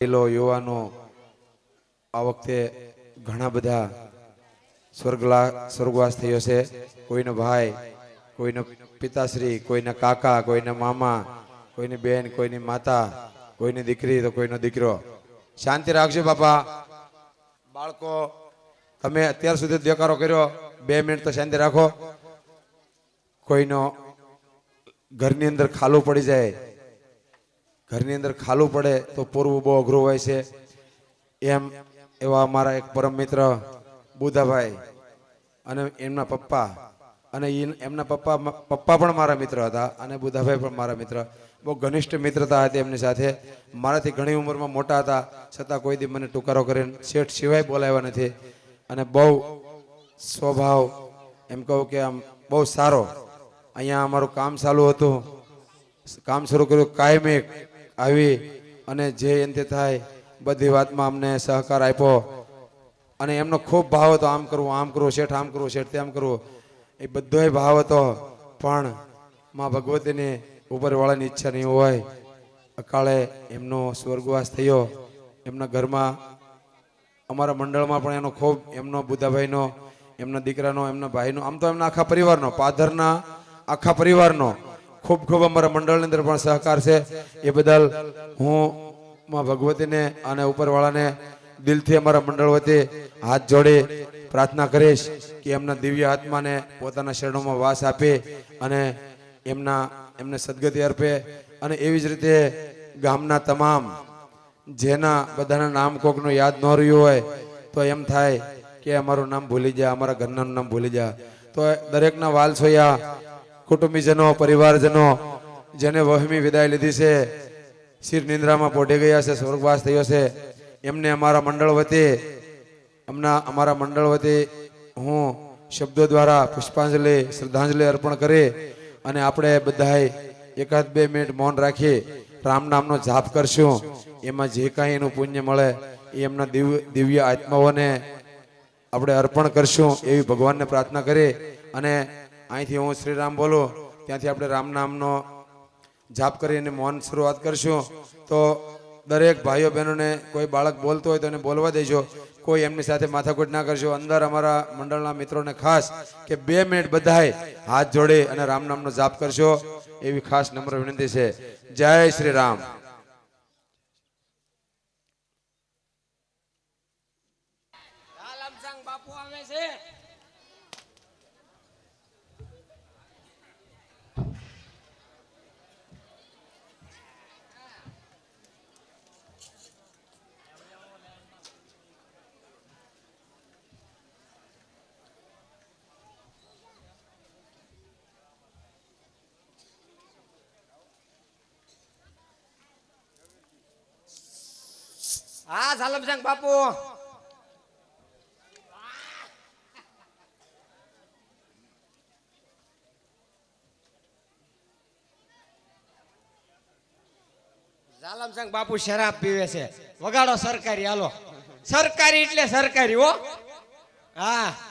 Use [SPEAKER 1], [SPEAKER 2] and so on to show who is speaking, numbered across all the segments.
[SPEAKER 1] પેલો યુવાનો આ વખતે ઘણા બધા સ્વર્ગલા, સ્વર્ગવાસ થયો છે. કોઈનો ભાઈ, કોઈનો પિતાશ્રી, કોઈના કાકા, કોઈના મામા, કોઈની બેન, કોઈની માતા, કોઈની દીકરી તો કોઈનો દીકરો. શાંતિ રાખજો બાપા. બાળકો, તમે અત્યાર સુધી દેકારો કર્યો. બે મિનિટ તો શાંતિ રાખો. કોઈનો ઘરની અંદર ખાલું પડી જાય. ઘરની અંદર ખાલું પડે તો પૂરવું બહુ અઘરું હોય છે. એમ એવા અમારા એક પરમ મિત્ર બુધાભાઈ અને એમના પપ્પા અને એમના પપ્પા પપ્પા પણ મારા મિત્ર હતા અને બુધાભાઈ પણ મારા મિત્ર. બહુ ઘનિષ્ઠ મિત્રતા હતી એમની સાથે. મારાથી ઘણી ઉંમરમાં મોટા હતા, છતાં કોઈ દી મને ટુકારો કરીને શેઠ સિવાય બોલાવ્યા નથી. અને બહુ સ્વભાવ, એમ કહું કે આમ બહુ સારો. અહીંયા અમારું કામ ચાલુ હતું. કામ શરૂ કર્યું કાયમી આવી અને જે અંતે થાય, બધી વાતમાં અમને સહકાર આપ્યો. અને એમનો ખૂબ ભાવ હતો, આમ કરવું આમ કરવું, શેઠ આમ કરવું, શેઠ તેમ કરવું. એ બધોય ભાવ હતો, પણ માં ભગવતીની ઉપરવાળાની ઈચ્છા નહીં હોય. અકાળે એમનો સ્વર્ગવાસ થયો. એમના ઘરમાં, અમારા મંડળમાં પણ એનો ખૂબ, એમનો બુધાભાઈનો એમના દીકરાનો, એમના ભાઈનો, આમ તો એમના આખા પરિવારનો પાધરના આખા પરિવારનો. ખૂબ ખૂબ અમારા મંડળની અંદર પણ સહકાર છે. એ બદલ હું માં ભગવતીને અને ઉપરવાળાને દિલથી અમારા મંડળ વતી હાથ જોડી પ્રાર્થના કરીશ કે એમના દિવ્ય આત્માને પોતાના શરણોમાં વાસ આપે અને એમના, એમને સદગતિ અર્પે અને એવી જ રીતે ગામના તમામ જેના બધાના નામ કોકનું યાદ ન રહ્યું હોય તો એમ થાય કે અમારું નામ ભૂલી જાય અમારા ઘરનાનું નામ ભૂલી જાય તો દરેકના વાલસોયા કુટુંબીજનો, પરિવારજનો, જેને વહમી વિદાય લીધી છે, શિર નિંદ્રામાં પોઢી ગયા છે, સ્વર્ગવાસ થયો છે. એમને અમારા મંડળ વતી અમના અમારા મંડળ વતી હું શબ્દો દ્વારા પુષ્પાંજલિ, શ્રદ્ધાંજલિ અર્પણ કરી અને આપણે બધાએ એકાદ બે મિનિટ મૌન રાખી રામ નામનો જાપ કરશું. એમાં જે કાંઈ એનું પુણ્ય મળે એ એમના દિવ્ય દિવ્ય આત્માઓને આપણે અર્પણ કરશું એવી ભગવાનને પ્રાર્થના કરી અને અહીંથી હું શ્રી રામ બોલું, ત્યાંથી આપણે રામ નામનો જાપ કરીને મૌન શરૂઆત કરશું. તો દરેક ભાઈઓ બહેનોને કોઈ બાળક બોલતો હોય તો એને બોલવા દેજો. કોઈ એમની સાથે માથાકૂટ ના કરશો. અંદર અમારા મંડળના મિત્રોને ખાસ કે બે મિનિટ બધાએ હાથ જોડે અને રામ નામનો જાપ કરશો. એવી ખાસ નમ્ર વિનંતી છે. જય શ્રી રામ
[SPEAKER 2] લાલમસંગ બાપુ આવે છે હા ઝાલમસંગ બાપુ.
[SPEAKER 3] ઝાલમસંગ બાપુ શરાબ પીવે છે. વગાડો સરકારી, હાલો. સરકારી એટલે સરકારી, હો. હા.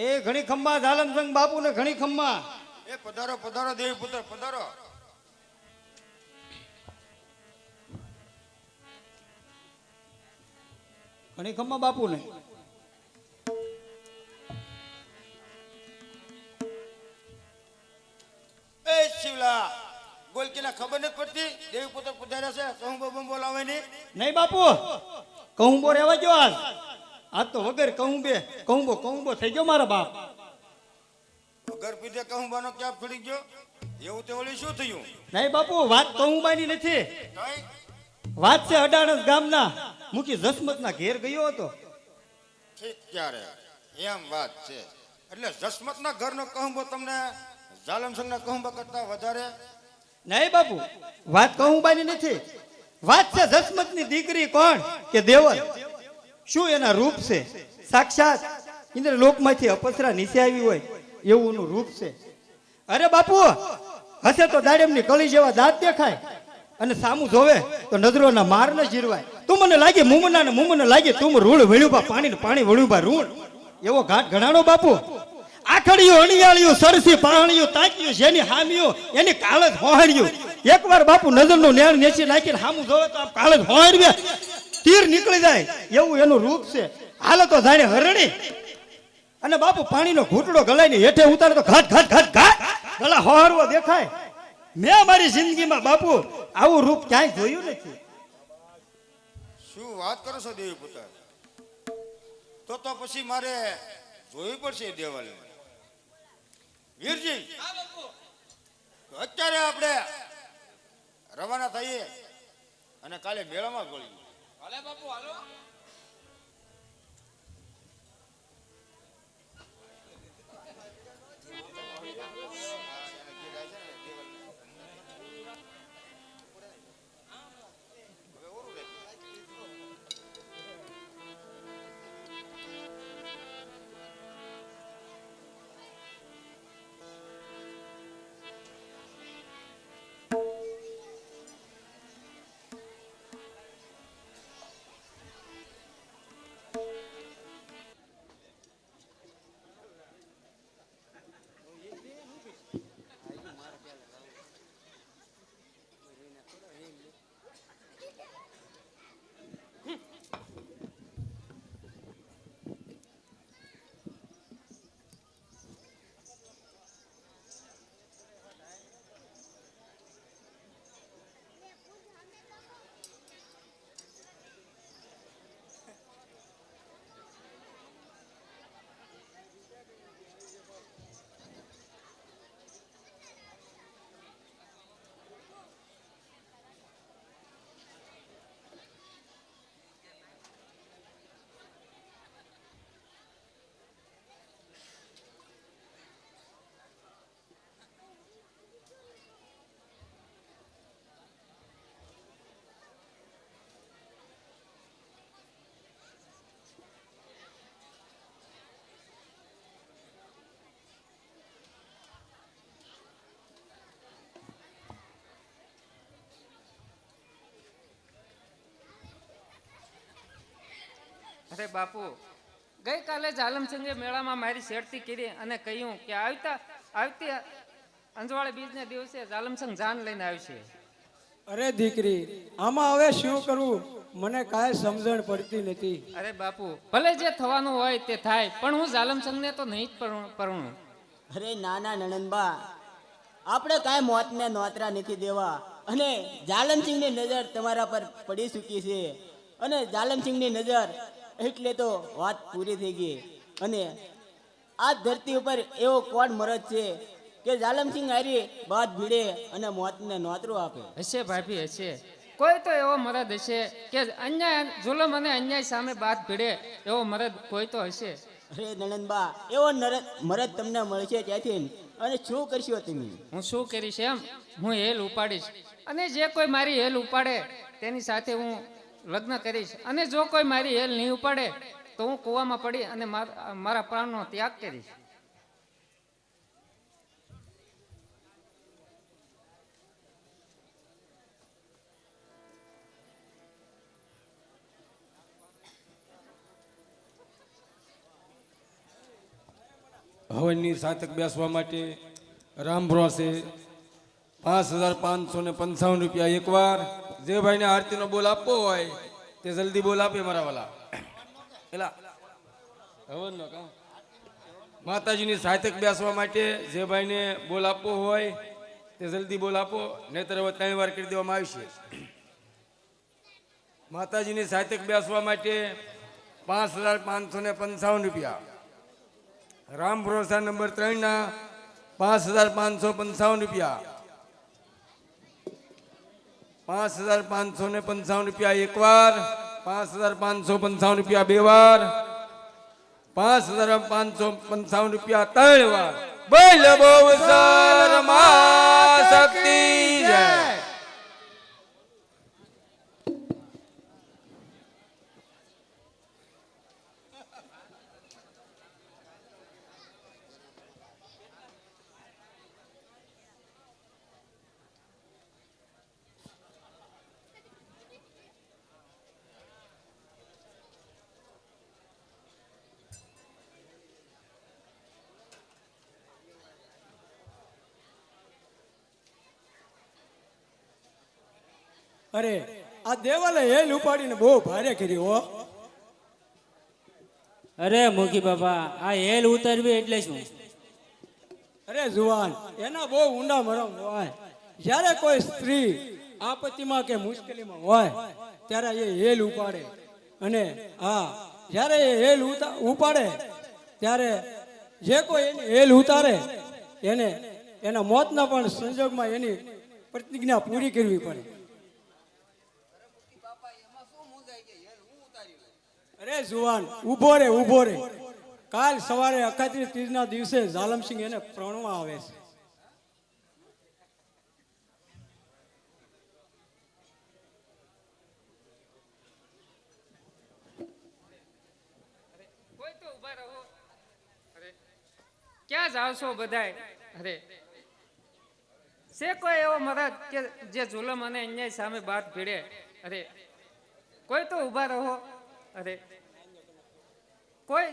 [SPEAKER 3] એ ઘણી ખમ્મા ઝાલમસંગ બાપુ ને ઘણી ખંભા.
[SPEAKER 4] એ પધારો પધારો દેવી પુત્ર પધારો.
[SPEAKER 3] ઘણી ખંભા બાપુ ને
[SPEAKER 4] એ શિવલા ગોલકીના ખબર નથી પડતી? દેવી પુત્ર પધાર્યા છે. કહું બબમ બોલાવે નહીં.
[SPEAKER 3] નહીં બાપુ કહું બો રહેવા જો આજ. આજ તો વગર કહું બે કહું બો કહું બો થઈ ગયો મારા બાપ.
[SPEAKER 4] વગર પીધે કહું બાનો ક્યાં ફરી ગયો? એવું તે ઓલી શું થયું?
[SPEAKER 3] નહીં બાપુ વાત કહું બાની નથી વાત છે અડાણસ ગામના. મુખી જસમતના ઘેર ગયો હતો.
[SPEAKER 4] ઠીક ત્યારે એમ વાત છે. એટલે જસમતના ઘરનો કહુંબો તમને જાલમસંગના કહુંબા કરતા વધારે?
[SPEAKER 3] નહીં બાપુ વાત કહું બાની નથી. વાત છે જસમતની દીકરી કોણ? કે દેવલ? શું એના રૂપ છે? સાક્ષાત ઇન્દ્ર લોકમાંથી અપસરા નીચે આવી હોય એવું એનું રૂપ છે. અરે બાપુ, હશે તો દાડેમની કળી જેવા દાંત દેખાય અને સામું જોવે તો નજરોના માર ન જીરવાય. તું મને લાગે મુમના ને મુમને લાગે તું રૂળ વળ્યું બા પાણી ને પાણી વળ્યું બા રૂળ. એવો ઘાટ ઘણાનો બાપુ? આખડિયું અણિયાળિયું સરસી પાહણિયું તાક્યું જેની હામિયું એની કાળજ હોહાડ્યું. એકવાર બાપુ નજરનું નેણ નેચી નાખીને હામું જોવે તો આમ કાળ હોહાડવે તીર નીકળી જાય એવું એનું રૂપ છે. હાલે તો જાણે હરણી. અને બાપુ પાણીનો ઘૂંટડો ગલાઈને હેઠે ઉતારે તો ઘાટ ઘાટ ઘાટ ઘાટ ગલા હોહારવો દેખાય. મેં મારી જિંદગીમાં બાપુ આવું રૂપ ક્યાંય જોયું નથી.
[SPEAKER 4] શું વાત કરો છો દેવી પુત્ર? તો તો પછી મારે જોવી પડશે દેવાલય વીરજી, અત્યારે આપણે રવાના થઈએ અને કાલે મેળામાં ગોળી
[SPEAKER 2] અરે બાપુ. ગઈકાલે જાલમસિંહે મેળામાં મારી શેરતી કરી અને કહ્યું કે આવતા આવતી અંજવાળે બીજને દિવસે જાલમસિંહ જાન લઈને આવશે.
[SPEAKER 5] અરે દીકરી આમાં હવે શું કરવું મને કાંઈ સમજણ પડતી નથી.
[SPEAKER 2] અરે બાપુ ભલે જે થવાનું હોય તે થાય પણ હું જાલમસંગને તો નહીં જ પરણું- પરણું.
[SPEAKER 6] અરે નાના નણંદબા આપણે કાંઈ મોતને નોતરા નથી દેવા. અને જાલમસિંહની નજર તમારા પર પડી ચૂકી છે. અને જાલમસિંહની નજર એટલે તો વાત પૂરી થઈ ગઈ. અને આ ધરતી ઉપર એવો કોણ મરદ છે કે જાલમસિંહ હારી બાદ ભીડે અને મોતને નોતરું આપે?
[SPEAKER 2] હશે ભાભી હશે. કોઈ તો એવો મરદ હશે કે અન્યાય જુલમ અને અન્યાય સામે બાદ ભીડે એવો મરદ કોઈ તો હશે?
[SPEAKER 6] અરે નણંદબા એવો નરદ મરદ તમને મળશે ત્યાંથી અને શું કરશો તમે?
[SPEAKER 2] હું શું કરીશ એમ? હું હેલ ઉપાડીશ. અને જે કોઈ મારી હેલ ઉપાડે તેની સાથે હું લગ્ન કરીશ. અને જો કોઈ મારી હેલ નહીં ઉપાડે તો હું કુવામાં પડી અને માર- પ્રાણનો ત્યાગ કરીશ.
[SPEAKER 7] હવનની સાતક બેસવા માટે રામ છે પાંચ હજાર પાંચસો ને પંચાવન રૂપિયા એકવાર જે ભાઈને આરતીનો બોલ આપવો હોય, તે જલ્દી બોલ આપે મારા વાલા. એલા હવનનો કાં માતાજીની સાહિત્યક બેસવા માટે જે ભાઈને બોલ આપવો હોય, તે જલ્દી બોલ આપો, નહીતર હવે ત્રણ વાર કરી દેવામાં આવશે. માતાજીની સાહિત્યક બેસવા માટે પાંચ હજાર પાંચસો ને પંચાવન રૂપિયા. રામ ભરોસા નંબર ત્રણ ના પાંચ હજાર પાંચસો પંચાવન રૂપિયા. પાંચ હજાર પાંચસો ને પંચાવન રૂપિયા એક વાર પાંચ હજાર પાંચસો પંચાવન રૂપિયા બે વાર પાંચ હજાર પાંચસો પંચાવન રૂપિયા ત્રણ વાર બોલ બહુ શક્તિ, જય.
[SPEAKER 5] અરે આ દેવાલે હેલ ઉપાડીને બહુ ભારે કરી હો.
[SPEAKER 8] અરે મુખી બાબા આ હેલ ઉતરવી એટલે શું?
[SPEAKER 5] અરે જુવાન એના બહુ ઊંડા મરમ હોય. જ્યારે કોઈ સ્ત્રી આપત્તિમાં કે મુશ્કેલીમાં હોય ત્યારે એ હેલ ઉપાડે. અને હા જ્યારે એ હેલ ઉપાડે ત્યારે જે કોઈ એની હેલ ઉતારે એને એના મોતના પણ સંજોગમાં એની પ્રતિજ્ઞા પૂરી કરવી પડે. અરે જુવાન, ઊભો રે ઊભો રે. કાલ સવારે અખાત્રી તીજના દિવસે ઝાલમસિંહ એને પ્રણવા આવે છે.
[SPEAKER 2] ક્યાં જાવ છો બધાય? અરે છે કોઈ એવો મરદ કે જે જુલમ અને અન્યાય સામે બાદ ભીડે? અરે, કોઈ તો ઊભા રહો. અરે કોઈ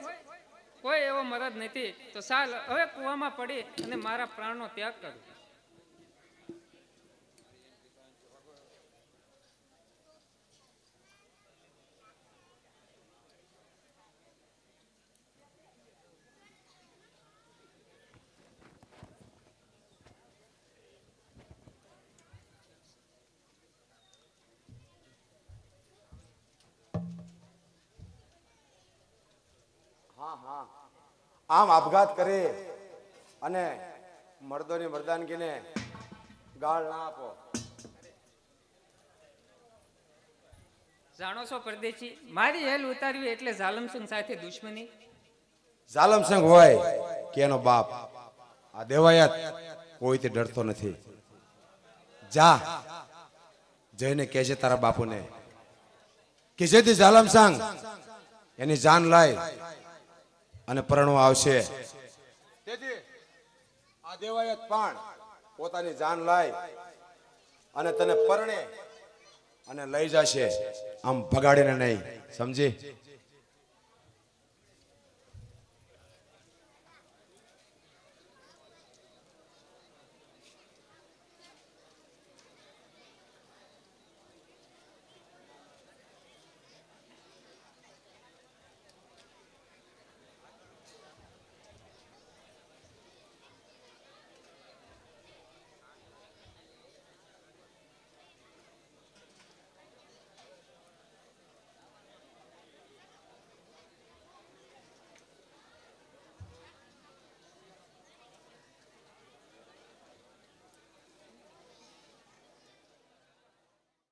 [SPEAKER 2] કોઈ એવો મરદ નથી. તો સાલ, હવે કૂવામાં પડી અને મારા પ્રાણનો ત્યાગ કરું.
[SPEAKER 1] આમ આપઘાત કરે અને મર્દોની મર્દાનગીને ગાળ ના આપો.
[SPEAKER 2] જાણો છો પરદેશી મારી હેલ ઉતારવી એટલે ઝાલમસંગ સાથે દુશ્મની?
[SPEAKER 1] ઝાલમસંગ હોય કે એનો બાપ. આ દેવાયત કોઈથી ડરતો નથી. જા જઈને કહેજે તારા બાપુને કે જેથી ઝાલમસંગ એની જાન લાય. અને પરણો આવશે. આ દેવાયત પણ પોતાની જાન લાય અને તને પરણે અને લઈ જશે. આમ ભગાડીને નહીં, સમજી?